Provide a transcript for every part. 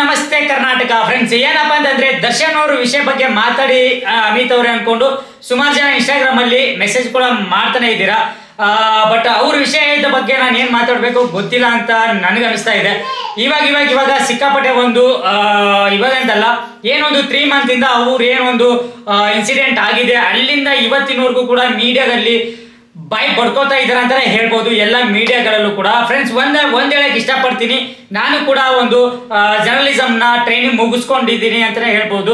ನಮಸ್ತೆ ಕರ್ನಾಟಕ. ಫ್ರೆಂಡ್ಸ್ ಏನಪ್ಪಾ ಅಂತಂದ್ರೆ ದರ್ಶನ್ ಅವರು ವಿಷಯ ಬಗ್ಗೆ ಮಾತಾಡಿ ಅಮಿತ್ ಅವ್ರೆ ಅನ್ಕೊಂಡು ಸುಮಾರು ಜನ ಇನ್ಸ್ಟಾಗ್ರಾಮ್ ಅಲ್ಲಿ ಮೆಸೇಜ್ ಕೂಡ ಮಾಡ್ತಾನೆ ಇದ್ದೀರಾ. ಬಟ್ ಅವ್ರ ವಿಷಯದ ಬಗ್ಗೆ ನಾನು ಏನ್ ಮಾತಾಡ್ಬೇಕು ಗೊತ್ತಿಲ್ಲ ಅಂತ ನನಗೆ ಅನಿಸ್ತಾ ಇದೆ. ಇವಾಗ ಇವಾಗ ಇವಾಗ ಸಿಕ್ಕಾಪಟ್ಟೆ ಒಂದು ಇವಾಗ ಅಂತಲ್ಲ, ಏನೊಂದು ತ್ರೀ ಮಂತ್ ಇಂದ ಅವ್ರು ಏನೊಂದು ಇನ್ಸಿಡೆಂಟ್ ಆಗಿದೆ. ಅಲ್ಲಿಂದ ಇವತ್ತಿನವರೆಗೂ ಕೂಡ ಮೀಡಿಯಾದಲ್ಲಿ ಬಾಯ್ ಬಡ್ಕೋತಾ ಇದ್ದಾರೆ ಅಂತಾನೆ ಹೇಳ್ಬೋದು. ಎಲ್ಲ ಮೀಡಿಯಾಗಳಲ್ಲೂ ಕೂಡ. ಫ್ರೆಂಡ್ಸ್ ಒಂದ್ ಒಂದ್ ಹೇಳಕ್ ಇಷ್ಟಪಡ್ತೀನಿ. ನಾನು ಕೂಡ ಒಂದು ಜರ್ನಲಿಸಮ್ನ ಟ್ರೈನಿಂಗ್ ಮುಗಿಸ್ಕೊಂಡಿದ್ದೀನಿ ಅಂತಾನೆ ಹೇಳ್ಬೋದು.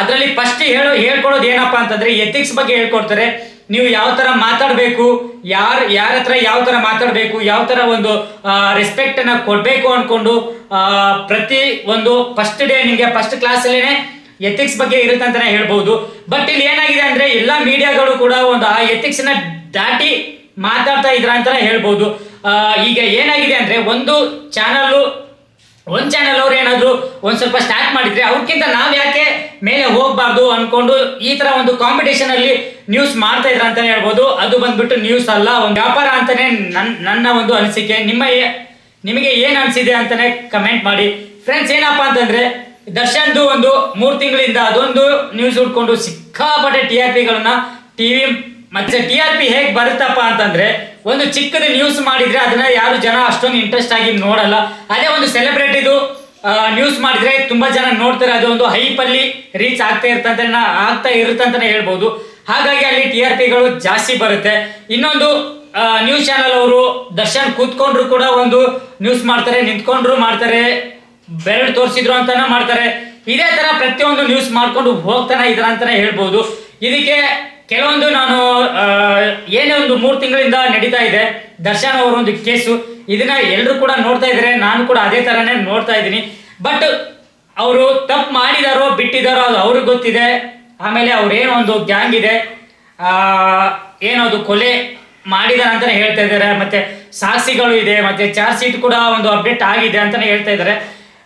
ಅದರಲ್ಲಿ ಫಸ್ಟ್ ಹೇಳೋ ಹೇಳ್ಕೊಡೋದು ಏನಪ್ಪ ಅಂತಂದ್ರೆ ಎಥಿಕ್ಸ್ ಬಗ್ಗೆ ಹೇಳ್ಕೊಡ್ತಾರೆ. ನೀವು ಯಾವ ತರ ಮಾತಾಡಬೇಕು ಯಾರು ಯಾರ ಹತ್ರ ಯಾವ ತರ ಮಾತಾಡಬೇಕು ಯಾವ ತರ ಒಂದು ರೆಸ್ಪೆಕ್ಟ್ ಅನ್ನ ಕೊಡ್ಬೇಕು ಅನ್ಕೊಂಡು ಆ, ಪ್ರತಿ ಒಂದು ಫಸ್ಟ್ ಡೇ ನಿಮಗೆ ಫಸ್ಟ್ ಕ್ಲಾಸಲ್ಲಿನೇ ಎಥಿಕ್ಸ್ ಬಗ್ಗೆ ಇರುತ್ತೆ ಅಂತಾನೆ ಹೇಳ್ಬೋದು. ಬಟ್ ಇಲ್ಲಿ ಏನಾಗಿದೆ ಅಂದ್ರೆ ಎಲ್ಲಾ ಮೀಡಿಯಾಗಳು ಕೂಡ ಒಂದು ಆ ಎಥಿಕ್ಸ್ನ ದಾಟಿ ಮಾತಾಡ್ತಾ ಇದ್ರ ಅಂತ ಹೇಳ್ಬೋದು. ಈಗ ಏನಾಗಿದೆ ಅಂದ್ರೆ ಒಂದು ಚಾನಲ್ ಒಂದು ಚಾನಲ್ ಅವ್ರು ಏನಾದ್ರು ಒಂದು ಸ್ವಲ್ಪ ಸ್ಟಾರ್ಟ್ ಮಾಡಿದ್ರೆ ಅವ್ರಕ್ಕಿಂತ ನಾವು ಯಾಕೆ ಮೇಲೆ ಹೋಗ್ಬಾರ್ದು ಅನ್ಕೊಂಡು ಈ ತರ ಒಂದು ಕಾಂಪಿಟೇಷನ್ ಅಲ್ಲಿ ನ್ಯೂಸ್ ಮಾಡ್ತಾ ಇದ್ರ ಅಂತಾನೆ ಹೇಳ್ಬೋದು. ಅದು ಬಂದ್ಬಿಟ್ಟು ನ್ಯೂಸ್ ಅಲ್ಲ, ಒಂದು ವ್ಯಾಪಾರ ಅಂತಾನೆ ನನ್ನ ನನ್ನ ಒಂದು ಅನಿಸಿಕೆ. ನಿಮ್ಮ ನಿಮಗೆ ಏನು ಅನಿಸಿದೆ ಅಂತಾನೆ ಕಮೆಂಟ್ ಮಾಡಿ. ಫ್ರೆಂಡ್ಸ್ ಏನಪ್ಪಾ ಅಂತಂದ್ರೆ ದರ್ಶನ್ದು ಒಂದು ಮೂರು ತಿಂಗಳಿಂದ ಅದೊಂದು ನ್ಯೂಸ್ ಉಟ್ಕೊಂಡು ಸಿಕ್ಕಾಪಟ್ಟೆ ಟಿ ಆರ್ ಪಿಗಳನ್ನ ಟಿವಿ ಮತ್ತೆ ಟಿ ಆರ್ ಪಿ ಹೇಗೆ ಬರುತ್ತಪ್ಪ ಅಂತಂದ್ರೆ, ಒಂದು ಚಿಕ್ಕದ ನ್ಯೂಸ್ ಮಾಡಿದ್ರೆ ಅದನ್ನ ಯಾರು ಜನ ಅಷ್ಟೊಂದು ಇಂಟ್ರೆಸ್ಟ್ ಆಗಿ ನೋಡಲ್ಲ. ಅದೇ ಒಂದು ಸೆಲೆಬ್ರಿಟಿದು ನ್ಯೂಸ್ ಮಾಡಿದ್ರೆ ತುಂಬಾ ಜನ ನೋಡ್ತಾರೆ ಒಂದು ಹೈಪ್ ಅಲ್ಲಿ ರೀಚ್ ಆಗ್ತಾ ಇರ್ತಂತ ಆಗ್ತಾ ಇರುತ್ತಂತಾನೆ ಹೇಳ್ಬೋದು. ಹಾಗಾಗಿ ಅಲ್ಲಿ ಟಿ ಆರ್ ಪಿಗಳು ಜಾಸ್ತಿ ಬರುತ್ತೆ. ಇನ್ನೊಂದು ನ್ಯೂಸ್ ಚಾನಲ್ ಅವರು ದರ್ಶನ್ ಕೂತ್ಕೊಂಡ್ರು ಕೂಡ ಒಂದು ನ್ಯೂಸ್ ಮಾಡ್ತಾರೆ, ನಿಂತ್ಕೊಂಡ್ರು ಮಾಡ್ತಾರೆ, ಬೆರಳು ತೋರಿಸಿದ್ರು ಅಂತಾನೆ ಮಾಡ್ತಾರೆ. ಇದೇ ತರ ಪ್ರತಿಯೊಂದು ನ್ಯೂಸ್ ಮಾಡ್ಕೊಂಡು ಹೋಗ್ತಾನೆ ಇದ್ರ ಅಂತಾನೆ ಹೇಳ್ಬೋದು. ಇದಕ್ಕೆ ಕೆಲವೊಂದು ನಾನು ಏನೇ ಒಂದು ಮೂರು ತಿಂಗಳಿಂದ ನಡೀತಾ ಇದೆ. ದರ್ಶನ್ ಅವರ ಒಂದು ಕೇಸು. ಇದನ್ನ ಎಲ್ಲರೂ ಕೂಡ ನೋಡ್ತಾ ಇದ್ದಾರೆ. ನಾನು ಕೂಡ ಅದೇ ತರನೇ ನೋಡ್ತಾ ಇದ್ದೀನಿ. ಬಟ್ ಅವರು ತಪ್ಪು ಮಾಡಿದಾರೋ, ಬಿಟ್ಟಿದಾರೋ ಅದು ಅವ್ರಿಗೆ ಗೊತ್ತಿದೆ. ಆಮೇಲೆ ಅವ್ರೇನೋ ಒಂದು ಗ್ಯಾಂಗ್ ಇದೆ. ಏನದು ಕೊಲೆ ಮಾಡಿದಾರ ಅಂತಾನೆ ಹೇಳ್ತಾ ಇದ್ದಾರೆ. ಮತ್ತೆ ಸಾಕ್ಷಿಗಳು ಇದೆ. ಮತ್ತೆ ಚಾರ್ಜ್ ಶೀಟ್ ಕೂಡ ಒಂದು ಅಪ್ಡೇಟ್ ಆಗಿದೆ ಅಂತಾನೆ ಹೇಳ್ತಾ ಇದ್ದಾರೆ.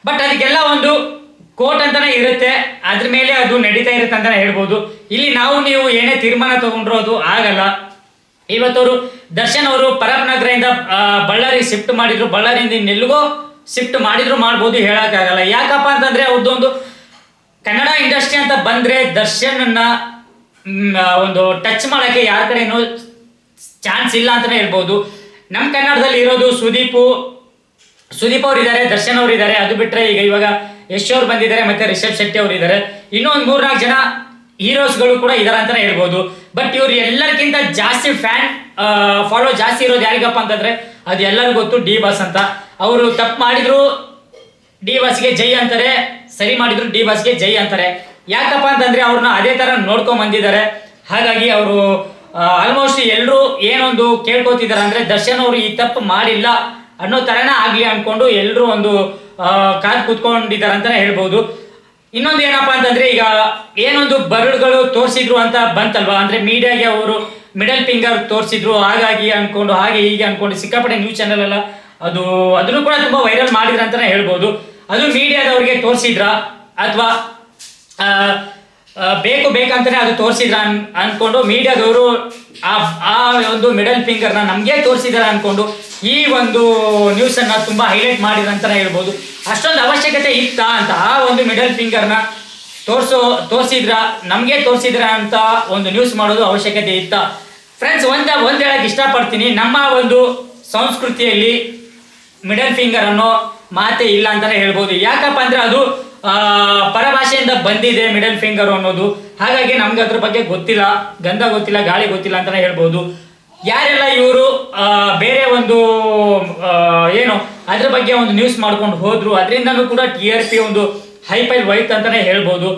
ಬಟ್ ಅದಕ್ಕೆಲ್ಲ ಒಂದು ಕೋರ್ಟ್ ಅಂತಾನೆ ಇರುತ್ತೆ. ಅದ್ರ ಮೇಲೆ ಅದು ನಡೀತಾ ಇರುತ್ತೆ ಅಂತಾನೆ ಹೇಳ್ಬೋದು. ಇಲ್ಲಿ ನಾವು ನೀವು ಏನೇ ತೀರ್ಮಾನ ತಗೊಂಡ್ರು ಅದು ಆಗಲ್ಲ. ಇವತ್ತವರು ದರ್ಶನ್ ಅವರು ಪರಪನಗರದಿಂದ ಬಳ್ಳಾರಿ ಶಿಫ್ಟ್ ಮಾಡಿದ್ರು. ಬಳ್ಳಾರಿಯಿಂದ ಇನ್ನೆಲ್ಲಿಗೋ ಶಿಫ್ಟ್ ಮಾಡಿದ್ರು ಮಾಡ್ಬೋದು ಹೇಳೋಕ್ಕಾಗಲ್ಲ. ಯಾಕಪ್ಪ ಅಂತಂದ್ರೆ ಅವ್ರದ್ದೊಂದು ಕನ್ನಡ ಇಂಡಸ್ಟ್ರಿ ಅಂತ ಬಂದ್ರೆ ದರ್ಶನ್ ಒಂದು ಟಚ್ ಮಾಡಕ್ಕೆ ಯಾರ ಕಡೆನೂ ಚಾನ್ಸ್ ಇಲ್ಲ ಅಂತಾನೆ ಹೇಳ್ಬೋದು. ನಮ್ಮ ಕನ್ನಡದಲ್ಲಿ ಇರೋದು ಸುದೀಪು, ಸುದೀಪ್ ಅವ್ರು ಇದ್ದಾರೆ ದರ್ಶನ್ ಅವ್ರು ಇದ್ದಾರೆ ಅದು ಬಿಟ್ರೆ ಈಗ ಇವಾಗ ಯಶ್ ಬಂದಿದ್ದಾರೆ, ಮತ್ತೆ ರಿಷಬ್ ಶೆಟ್ಟಿ ಅವರು ಇದ್ದಾರೆ. ಇನ್ನೊಂದು ಮೂರ್ನಾಲ್ಕು ಜನ ಹೀರೋಸ್ಗಳು ಕೂಡ ಇದಾರೆ ಅಂತಾನೆ ಹೇಳ್ಬೋದು. ಬಟ್ ಇವ್ರು ಎಲ್ಲರಿಗಿಂತ ಜಾಸ್ತಿ ಫ್ಯಾನ್ ಫಾಲೋ ಜಾಸ್ತಿ ಇರೋದು ಯಾರಿಗಪ್ಪ ಅಂತಂದ್ರೆ ಅದು ಎಲ್ಲರಿಗೂ ಗೊತ್ತು, ಡಿ ಬಾಸ್ ಅಂತ. ಅವರು ತಪ್ಪು ಮಾಡಿದ್ರು, ಡಿ ಬಾಸ್ಗೆ ಜೈ ಅಂತಾರೆ. ಸರಿ ಮಾಡಿದ್ರು, ಡಿ ಬಾಸ್ಗೆ ಜೈ ಅಂತಾರೆ. ಯಾಕಪ್ಪ ಅಂತಂದ್ರೆ ಅವ್ರನ್ನ ಅದೇ ತರ ನೋಡ್ಕೊಂಡ್ ಬಂದಿದ್ದಾರೆ. ಹಾಗಾಗಿ ಅವರು ಆಲ್ಮೋಸ್ಟ್ ಎಲ್ಲರೂ ಏನೊಂದು ಕೇಳ್ಕೊತಿದ್ದಾರೆ ಅಂದ್ರೆ ದರ್ಶನ್ ಅವರು ಈ ತಪ್ಪು ಮಾಡಿಲ್ಲ ಅನ್ನೋ ತರನ ಆಗ್ಲಿ ಅನ್ಕೊಂಡು ಎಲ್ಲರೂ ಒಂದು ಕಾದ್ ಕೂತ್ಕೊಂಡಿದ್ದಾರೆ ಅಂತಾನೆ ಹೇಳ್ಬೋದು. ಇನ್ನೊಂದು ಏನಪ್ಪಾ ಅಂತಂದ್ರೆ ಈಗ ಏನೊಂದು ಬರಳುಗಳು ತೋರಿಸಿದ್ರು ಅಂತ ಬಂತಲ್ವಾ? ಅಂದ್ರೆ ಮೀಡಿಯಾಗೆ ಅವರು ಮಿಡಲ್ ಫಿಂಗರ್ ತೋರಿಸಿದ್ರು, ಹಾಗಾಗಿ ಅನ್ಕೊಂಡು, ಹಾಗೆ ಹೀಗೆ ಅನ್ಕೊಂಡು ಸಿಕ್ಕಾಪಟ್ಟೆ ನ್ಯೂಸ್ ಚಾನೆಲ್ ಎಲ್ಲ ಅದು ಅದನ್ನು ಕೂಡ ತುಂಬಾ ವೈರಲ್ ಮಾಡಿದ್ರ ಅಂತಾನೆ ಹೇಳ್ಬೋದು. ಅದು ಮೀಡಿಯಾದವ್ರಿಗೆ ತೋರಿಸಿದ್ರ? ಅಥವಾ ಬೇಕು ಬೇಕಂತಾನೆ ಅದು ತೋರಿಸಿದ್ರ ಅನ್, ಅನ್ಕೊಂಡು ಮೀಡಿಯಾದವರು ಆ ಆ ಒಂದು ಮಿಡಲ್ ಫಿಂಗರ್ನ ನಮಗೆ ತೋರಿಸಿದ್ದಾರೆ ಅಂದ್ಕೊಂಡು ಈ ಒಂದು ನ್ಯೂಸ್ ಅನ್ನ ತುಂಬಾ ಹೈಲೈಟ್ ಮಾಡಿದ್ರ ಅಂತಲೇ ಹೇಳ್ಬೋದು. ಅಷ್ಟೊಂದು ಅವಶ್ಯಕತೆ ಇತ್ತಾ ಅಂತ ಆ ಒಂದು ಮಿಡಲ್ ಫಿಂಗರ್ನ ತೋರಿಸೋ, ತೋರಿಸಿದ್ರ, ನಮಗೆ ತೋರಿಸಿದ್ರ ಅಂತ ಒಂದು ನ್ಯೂಸ್ ಮಾಡೋದು ಅವಶ್ಯಕತೆ ಇತ್ತ. ಫ್ರೆಂಡ್ಸ್ ಒಂದ, ಒಂದ್ ಹೇಳಕ್ ಇಷ್ಟಪಡ್ತೀನಿ. ನಮ್ಮ ಒಂದು ಸಂಸ್ಕೃತಿಯಲ್ಲಿ ಮಿಡಲ್ ಫಿಂಗರ್ ಅನ್ನೋ ಮಾತೇ ಇಲ್ಲ ಅಂತಾನೆ ಹೇಳ್ಬೋದು. ಯಾಕಪ್ಪ ಅಂದ್ರೆ ಅದು ಪರಭಾಷೆಯಿಂದ ಬಂದಿದೆ ಮಿಡಲ್ ಫಿಂಗರ್ ಅನ್ನೋದು. ಹಾಗಾಗಿ ನಮ್ಗೆ ಅದ್ರ ಬಗ್ಗೆ ಗೊತ್ತಿಲ್ಲ. ಗಂಧ ಗೊತ್ತಿಲ್ಲ, ಗಾಳಿ ಗೊತ್ತಿಲ್ಲ ಅಂತಾನೆ ಹೇಳ್ಬೋದು. ಯಾರೆಲ್ಲ ಇವರು ಬೇರೆ ಒಂದು ಏನು, ಅದ್ರ ಬಗ್ಗೆ ಒಂದು ನ್ಯೂಸ್ ಮಾಡ್ಕೊಂಡು ಹೋದ್ರು, ಅದರಿಂದನೂ ಕೂಡ ಟಿ ಆರ್ ಪಿ ಒಂದು ಹೈಪೈಲ್ ಹೋಯ್ತು ಅಂತಾನೆ ಹೇಳ್ಬೋದು.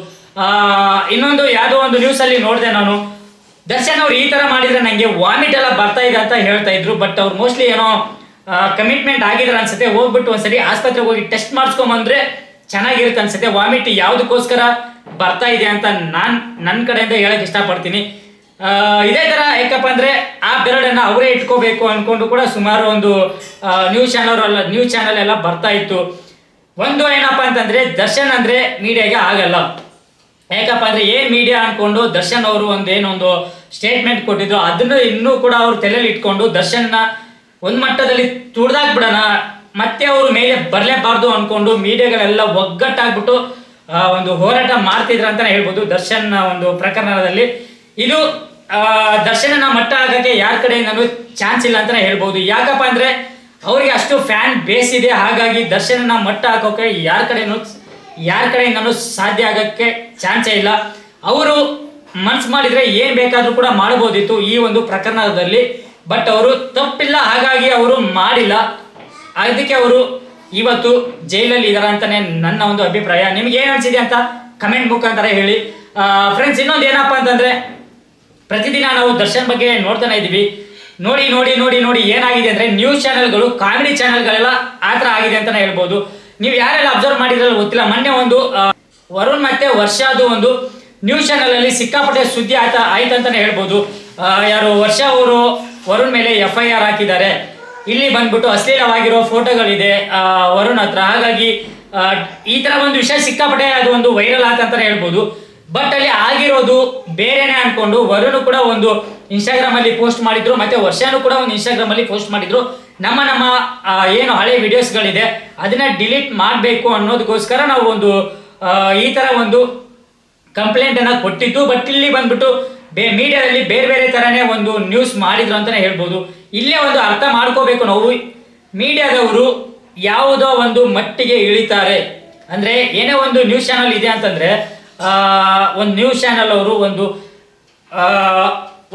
ಇನ್ನೊಂದು ಯಾವುದೋ ಒಂದು ನ್ಯೂಸ್ ಅಲ್ಲಿ ನೋಡಿದೆ ನಾನು. ದರ್ಶನ್ ಅವ್ರು ಈ ತರ ಮಾಡಿದ್ರೆ ನಂಗೆ ವಾಮಿಟ್ ಎಲ್ಲ ಬರ್ತಾ ಇದೆ ಅಂತ ಹೇಳ್ತಾ ಇದ್ರು ಬಟ್ ಅವ್ರು ಮೋಸ್ಟ್ಲಿ ಏನೋ ಕಮಿಟ್ಮೆಂಟ್ ಆಗಿದ್ರ ಅನ್ಸುತ್ತೆ. ಹೋಗ್ಬಿಟ್ಟು ಒಂದ್ಸರಿ ಆಸ್ಪತ್ರೆಗೆ ಹೋಗಿ ಟೆಸ್ಟ್ ಮಾಡಿಸ್ಕೊಂಬಂದ್ರೆ ಚೆನ್ನಾಗಿರುತ್ತೆ ಅನ್ಸುತ್ತೆ. ವಾಮಿಟ್ ಯಾವುದಕ್ಕೋಸ್ಕರ ಬರ್ತಾ ಇದೆ ಅಂತ ನಾನು ನನ್ನ ಕಡೆಯಿಂದ ಹೇಳಕ್ ಇಷ್ಟಪಡ್ತೀನಿ. ಇದೇ ತರ ಯಾಕಪ್ಪ ಅಂದ್ರೆ ಆ ಬೆರಡನ್ನ ಅವರೇ ಇಟ್ಕೋಬೇಕು ಅಂದ್ಕೊಂಡು ಕೂಡ ಸುಮಾರು ಒಂದು ನ್ಯೂಸ್ ಚಾನಲ್ ಎಲ್ಲ ನ್ಯೂಸ್ ಚಾನಲ್ ಎಲ್ಲ ಬರ್ತಾ ಇತ್ತು. ಒಂದು ಏನಪ್ಪ ಅಂತಂದ್ರೆ ದರ್ಶನ್ ಅಂದ್ರೆ ಮೀಡಿಯಾಗೆ ಆಗಲ್ಲ. ಯಾಕಪ್ಪ ಅಂದ್ರೆ ಏನ್ ಮೀಡಿಯಾ ಅನ್ಕೊಂಡು ದರ್ಶನ್ ಅವರು ಒಂದೇನೊಂದು ಸ್ಟೇಟ್ಮೆಂಟ್ ಕೊಟ್ಟಿದ್ರು ಅದನ್ನು ಇನ್ನೂ ಕೂಡ ಅವ್ರು ತಲೆಯಲ್ಲಿ ಇಟ್ಕೊಂಡು ದರ್ಶನ್ನ ಒಂದ್ ಮಟ್ಟದಲ್ಲಿ ತುಡ್ದಾಕ್ ಬಿಡೋಣ ಮತ್ತೆ ಅವರು ಮೇಲೆ ಬರಲೇಬಾರ್ದು ಅನ್ಕೊಂಡು ಮೀಡಿಯಾಗಳೆಲ್ಲ ಒಗ್ಗಟ್ಟಾಗ್ಬಿಟ್ಟು ಒಂದು ಹೋರಾಟ ಮಾಡ್ತಿದ್ರ ಅಂತಾನೆ ಹೇಳ್ಬೋದು ದರ್ಶನ್ ಒಂದು ಪ್ರಕರಣದಲ್ಲಿ. ಇದು ದರ್ಶನನ ಮಟ್ಟ ಆಗಕ್ಕೆ ಯಾರ ಕಡೆಯಿಂದನೂ ಚಾನ್ಸ್ ಇಲ್ಲ ಅಂತಾನೆ ಹೇಳ್ಬೋದು. ಯಾಕಪ್ಪ ಅಂದ್ರೆ ಅವರಿಗೆ ಅಷ್ಟು ಫ್ಯಾನ್ ಬೇಸ್ ಇದೆ, ಹಾಗಾಗಿ ದರ್ಶನನ ಮಟ್ಟ ಹಾಕೋಕೆ ಯಾರ ಕಡೆನೂ, ಯಾರ ಕಡೆಯಿಂದನೂ ಸಾಧ್ಯ ಆಗಕ್ಕೆ ಚಾನ್ಸೇ ಇಲ್ಲ. ಅವರು ಮನ್ಸು ಮಾಡಿದ್ರೆ ಏನ್ ಬೇಕಾದ್ರೂ ಕೂಡ ಮಾಡಬಹುದಿತ್ತು ಈ ಒಂದು ಪ್ರಕರಣದಲ್ಲಿ. ಬಟ್ ಅವರು ತಪ್ಪಿಲ್ಲ, ಹಾಗಾಗಿ ಅವರು ಮಾಡಿಲ್ಲ. ಅದಕ್ಕೆ ಅವರು ಇವತ್ತು ಜೈಲಲ್ಲಿ ಇದಾರೆ ಅಂತಾನೆ ನನ್ನ ಒಂದು ಅಭಿಪ್ರಾಯ. ನಿಮ್ಗೆ ಏನ್ ಅನ್ಸಿದೆ ಅಂತ ಕಮೆಂಟ್ ಮುಖಾಂತರ ಹೇಳಿ. ಫ್ರೆಂಡ್ಸ್ ಇನ್ನೊಂದು ಏನಪ್ಪಾ ಅಂತಂದ್ರೆ, ಪ್ರತಿದಿನ ನಾವು ದರ್ಶನ್ ಬಗ್ಗೆ ನೋಡ್ತಾನೆ ಇದ್ದೀವಿ. ನೋಡಿ ನೋಡಿ ನೋಡಿ ನೋಡಿ ಏನಾಗಿದೆ ಅಂದ್ರೆ ನ್ಯೂಸ್ ಚಾನೆಲ್ಗಳು ಕಾಮಿಡಿ ಚಾನೆಲ್ಗಳೆಲ್ಲ ಆ ಥರ ಆಗಿದೆ ಅಂತಾನೆ ಹೇಳ್ಬೋದು. ನೀವು ಯಾರೆಲ್ಲ ಅಬ್ಸರ್ವ್ ಮಾಡಿದ್ರಲ್ಲ ಗೊತ್ತಿಲ್ಲ. ಮೊನ್ನೆ ಒಂದು ವರುಣ್ ಮತ್ತೆ ವರ್ಷಾದು ಒಂದು ನ್ಯೂಸ್ ಚಾನೆಲ್ ಅಲ್ಲಿ ಸಿಕ್ಕಾಪಟ್ಟೆ ಸುದ್ದಿ ಆಯ್ತಾ ಆಯ್ತಂತಾನೆ ಹೇಳ್ಬೋದು. ಯಾರು ವರ್ಷ ಅವರು ವರುಣ್ ಮೇಲೆ ಎಫ್ ಐ ಆರ್ ಹಾಕಿದ್ದಾರೆ. ಇಲ್ಲಿ ಬಂದ್ಬಿಟ್ಟು ಅಶ್ಲೀಲವಾಗಿರೋ ಫೋಟೋಗಳಿದೆ ವರುಣ್ ಹತ್ರ. ಹಾಗಾಗಿ ಈ ತರ ಒಂದು ವಿಷಯ ಸಿಕ್ಕಾಪಟ್ಟೆ ಅದು ಒಂದು ವೈರಲ್ ಆತ ಅಂತಾನೆ ಹೇಳ್ಬೋದು. ಬಟ್ ಅಲ್ಲಿ ಆಗಿರೋದು ಬೇರೆನೆ ಅನ್ಕೊಂಡು ವರುಣ್ ಕೂಡ ಒಂದು ಇನ್ಸ್ಟಾಗ್ರಾಮ್ ಅಲ್ಲಿ ಪೋಸ್ಟ್ ಮಾಡಿದ್ರು, ಮತ್ತೆ ವರ್ಷಾನು ಕೂಡ ಒಂದು ಇನ್ಸ್ಟಾಗ್ರಾಮ್ ಅಲ್ಲಿ ಪೋಸ್ಟ್ ಮಾಡಿದ್ರು. ನಮ್ಮ ನಮ್ಮ ಏನು ಹಳೆ ವಿಡಿಯೋಸ್ಗಳಿದೆ ಅದನ್ನ ಡಿಲೀಟ್ ಮಾಡಬೇಕು ಅನ್ನೋದಕ್ಕೋಸ್ಕರ ನಾವು ಒಂದು ಈ ತರ ಒಂದು ಕಂಪ್ಲೇಂಟ್ ಅನ್ನ ಕೊಟ್ಟಿದ್ದು. ಬಟ್ ಇಲ್ಲಿ ಬಂದ್ಬಿಟ್ಟು ಬೇ ಮೀಡಿಯಾದಲ್ಲಿ ಬೇರೆ ಬೇರೆ ತರನೇ ಒಂದು ನ್ಯೂಸ್ ಮಾಡಿದ್ರು ಅಂತಾನೆ ಹೇಳ್ಬೋದು. ಇಲ್ಲೇ ಒಂದು ಅರ್ಥ ಮಾಡ್ಕೋಬೇಕು ನಾವು. ಮೀಡಿಯಾದವರು ಯಾವುದೋ ಒಂದು ಮಟ್ಟಿಗೆ ಇಳಿತಾರೆ. ಅಂದ್ರೆ ಏನೇ ಒಂದು ನ್ಯೂಸ್ ಚಾನಲ್ ಇದೆ ಅಂತಂದ್ರೆ ಒಂದು ನ್ಯೂಸ್ ಚಾನಲ್ ಅವರು ಒಂದು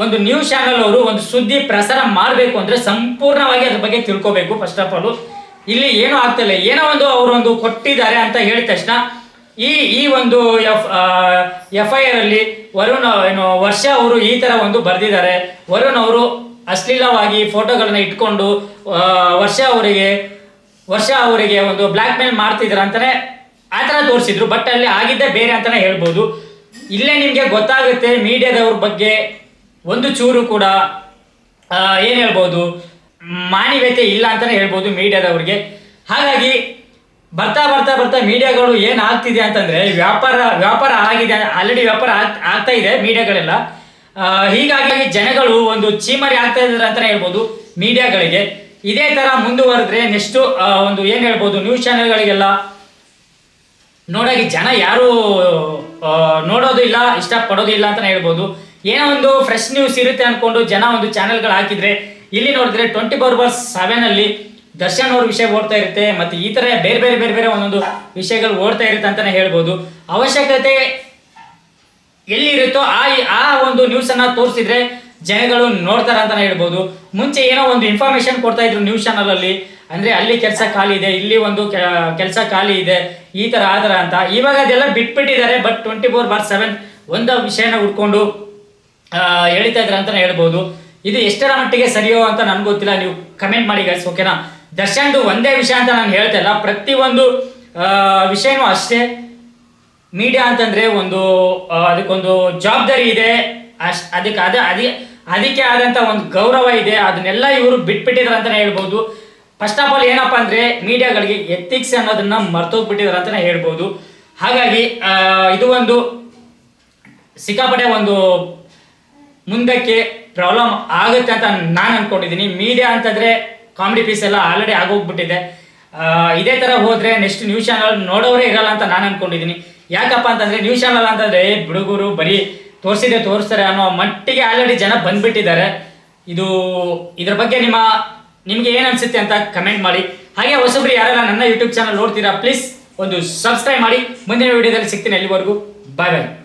ಒಂದು ನ್ಯೂಸ್ ಚಾನಲ್ ಅವರು ಒಂದು ಸುದ್ದಿ ಪ್ರಸಾರ ಮಾಡಬೇಕು ಅಂದ್ರೆ ಸಂಪೂರ್ಣವಾಗಿ ಅದ್ರ ಬಗ್ಗೆ ತಿಳ್ಕೋಬೇಕು ಫಸ್ಟ್ ಆಫ್ ಆಲ್ ಇಲ್ಲಿ ಏನೂ ಆಗ್ತಿಲ್ಲ ಏನೋ ಒಂದು ಅವರು ಒಂದು ಕೊಟ್ಟಿದ್ದಾರೆ ಅಂತ ಹೇಳಿದ ತಕ್ಷಣ ಈ ಈ ಒಂದು ಎಫ್ ಎಫ್ ಐ ಆರ್ ಅಲ್ಲಿ ವರುಣ್, ಏನು, ವರ್ಷ ಅವರು ಈ ತರ ಒಂದು ಬರೆದಿದ್ದಾರೆ. ವರುಣ್ ಅವರು ಅಶ್ಲೀಲವಾಗಿ ಫೋಟೋಗಳನ್ನ ಇಟ್ಕೊಂಡು ವರ್ಷ ಅವರಿಗೆ ವರ್ಷ ಅವರಿಗೆ ಒಂದು ಬ್ಲ್ಯಾಕ್ ಮೇಲ್ ಮಾಡ್ತಿದ್ರ ಅಂತಾನೆ ಆ ಥರ ತೋರಿಸಿದ್ರು. ಬಟ್ ಅಲ್ಲಿ ಆಗಿದ್ದೇ ಬೇರೆ ಅಂತಾನೆ ಹೇಳ್ಬೋದು. ಇಲ್ಲೇ ನಿಮಗೆ ಗೊತ್ತಾಗುತ್ತೆ ಮೀಡಿಯಾದವ್ರ ಬಗ್ಗೆ ಒಂದು ಚೂರು ಕೂಡ ಏನು ಹೇಳ್ಬೋದು, ಮಾನವೀಯತೆ ಇಲ್ಲ ಅಂತಾನೆ ಹೇಳ್ಬೋದು ಮೀಡಿಯಾದವ್ರಿಗೆ. ಹಾಗಾಗಿ ಬರ್ತಾ ಬರ್ತಾ ಬರ್ತಾ ಮೀಡಿಯಾಗಳು ಏನು ಆಗ್ತಿದೆ ಅಂತಂದ್ರೆ ವ್ಯಾಪಾರ ವ್ಯಾಪಾರ ಆಗಿದೆ ಆಲ್ರೆಡಿ ವ್ಯಾಪಾರ ಆಗ್- ಆಗ್ತಾ ಇದೆ ಮೀಡಿಯಾಗಳೆಲ್ಲ. ಹೀಗಾಗಿ ಜನಗಳು ಒಂದು ಚೀಮರಿ ಆಗ್ತಾ ಇದ್ದಾರೆ ಅಂತಾನೆ ಹೇಳ್ಬೋದು ಮೀಡಿಯಾಗಳಿಗೆ. ಇದೇ ತರ ಮುಂದುವರೆದ್ರೆ ನೆಕ್ಸ್ಟ್ ಒಂದು ಏನ್ ಹೇಳ್ಬೋದು ನ್ಯೂಸ್ ಚಾನೆಲ್ಗಳಿಗೆಲ್ಲ ನೋಡಾಗಿ ಜನ ಯಾರು ನೋಡೋದು ಇಲ್ಲ, ಇಷ್ಟಪಡೋದು ಇಲ್ಲ ಅಂತಾನೆ ಹೇಳ್ಬೋದು. ಏನೋ ಒಂದು ಫ್ರೆಶ್ ನ್ಯೂಸ್ ಇರುತ್ತೆ ಅನ್ಕೊಂಡು ಜನ ಒಂದು ಚಾನೆಲ್ಗಳು ಹಾಕಿದ್ರೆ, ಇಲ್ಲಿ ನೋಡಿದ್ರೆ ಟ್ವೆಂಟಿ ಫೋರ್ ಬಾರ್ ಸೆವೆನ್ ಅಲ್ಲಿ ದರ್ಶನ್ ಅವ್ರ ವಿಷಯ ಓಡ್ತಾ ಇರುತ್ತೆ, ಮತ್ತೆ ಈ ತರ ಬೇರೆ ಬೇರೆ ಬೇರೆ ಬೇರೆ ಒಂದೊಂದು ವಿಷಯಗಳು ಓಡ್ತಾ ಇರುತ್ತೆ ಅಂತಾನೆ ಹೇಳ್ಬೋದು. ಅವಶ್ಯಕತೆ ಎಲ್ಲಿ ಇರುತ್ತೋ ಆ ಆ ಒಂದು ನ್ಯೂಸ್ ಅನ್ನ ತೋರಿಸಿದ್ರೆ ಜನಗಳು ನೋಡ್ತಾರೆ ಅಂತಾನೆ ಹೇಳ್ಬೋದು. ಮುಂಚೆ ಏನೋ ಒಂದು ಇನ್ಫಾರ್ಮೇಶನ್ ಕೊಡ್ತಾ ಇದ್ರು ನ್ಯೂಸ್ ಚಾನಲ್ ಅಲ್ಲಿ ಅಂದ್ರೆ ಅಲ್ಲಿ ಕೆಲಸ ಖಾಲಿ ಇದೆ ಇಲ್ಲಿ ಒಂದು ಕೆಲಸ ಖಾಲಿ ಇದೆ ಈ ತರ ಆ ತರ ಅಂತ. ಇವಾಗ ಅದೆಲ್ಲ ಬಿಟ್ಬಿಟ್ಟಿದ್ದಾರೆ but twenty four by seven ಒಂದ ವಿಷಯನ ಆ, ಹೇಳ್ತಾ ಇದ್ರ ಅಂತಾನೆ ಹೇಳ್ಬೋದು. ಇದು ಎಷ್ಟರ ಮಟ್ಟಿಗೆ ಸರಿಯೋ ಅಂತ ನನ್ಗೆ ಗೊತ್ತಿಲ್ಲ ನೀವು ಕಮೆಂಟ್ ಮಾಡಿ ಗೈಸ್ ಓಕೆನಾ ದರ್ಶನ್ದು ಒಂದೇ ವಿಷಯ ಅಂತ ನಾನು ಹೇಳ್ತಾ ಇಲ್ಲ. ಪ್ರತಿಯೊಂದು ಒಂದು ವಿಷಯನೂ ಅಷ್ಟೇ. ಮೀಡಿಯಾ ಅಂತಂದ್ರೆ ಒಂದು ಅದಕ್ಕೊಂದು ಜವಾಬ್ದಾರಿ ಇದೆ. ಅಷ್ಟ್ ಅದಕ್ಕೆ ಅದ, ಅದೇ, ಅದಕ್ಕೆ ಆದಂತ ಒಂದು ಗೌರವ ಇದೆ. ಅದನ್ನೆಲ್ಲ ಇವರು ಬಿಟ್ಬಿಟ್ಟಿದ್ದಾರೆ ಅಂತಾನೆ ಹೇಳ್ಬೋದು. ಫಸ್ಟ್ ಆಫ್ ಆಲ್ ಏನಪ್ಪಾ ಅಂದ್ರೆ ಮೀಡಿಯಾಗಳಿಗೆ ಎಥಿಕ್ಸ್ ಅನ್ನೋದನ್ನ ಮರ್ತೋಗ್ಬಿಟ್ಟಿದ್ರು ಅಂತಾನೆ ಹೇಳ್ಬೋದು. ಹಾಗಾಗಿ ಇದು ಒಂದು ಸಿಕ್ಕಾಪಟ್ಟೆ ಒಂದು ಮುಂದಕ್ಕೆ ಪ್ರಾಬ್ಲಮ್ ಆಗುತ್ತೆ ಅಂತ ನಾನು ಅನ್ಕೊಂಡಿದ್ದೀನಿ ಮೀಡಿಯಾ ಅಂತಂದ್ರೆ ಕಾಮಿಡಿ ಪೀಸ್ ಎಲ್ಲ ಆಲ್ರೆಡಿ ಆಗೋಗ್ಬಿಟ್ಟಿದೆ. ಇದೇ ತರ ಹೋದ್ರೆ ನೆಕ್ಸ್ಟ್ ನ್ಯೂಸ್ ಚಾನಲ್ ನೋಡೋರೇ ಇರಲ್ಲ ಅಂತ ನಾನು ಅನ್ಕೊಂಡಿದ್ದೀನಿ ಯಾಕಪ್ಪ ಅಂತಂದ್ರೆ ನ್ಯೂಸ್ ಚಾನಲ್ ಅಂತಂದ್ರೆ ಬಿಡುಗರು ಬರೀ ತೋರಿಸಿದೆ ತೋರಿಸ್ತಾರೆ ಅನ್ನೋ ಮಟ್ಟಿಗೆ ಆಲ್ರೆಡಿ ಜನ ಬಂದ್ಬಿಟ್ಟಿದ್ದಾರೆ. ಇದು ಇದ್ರ ಬಗ್ಗೆ ನಿಮ್ಮ, ನಿಮ್ಗೆ ಏನ್ ಅನ್ಸುತ್ತೆ ಅಂತ ಕಮೆಂಟ್ ಮಾಡಿ. ಹಾಗೆ ಹೊಸಬ್ರು ಯಾರೆಲ್ಲ ನನ್ನ ಯೂಟ್ಯೂಬ್ ಚಾನಲ್ ನೋಡ್ತೀರಾ ಪ್ಲೀಸ್ ಒಂದು ಸಬ್ಸ್ಕ್ರೈಬ್ ಮಾಡಿ. ಮುಂದಿನ ವಿಡಿಯೋದಲ್ಲಿ ಸಿಗ್ತೀನಿ ಅಲ್ಲಿವರೆಗೂ ಬಾಯ್ ಬಾಯ್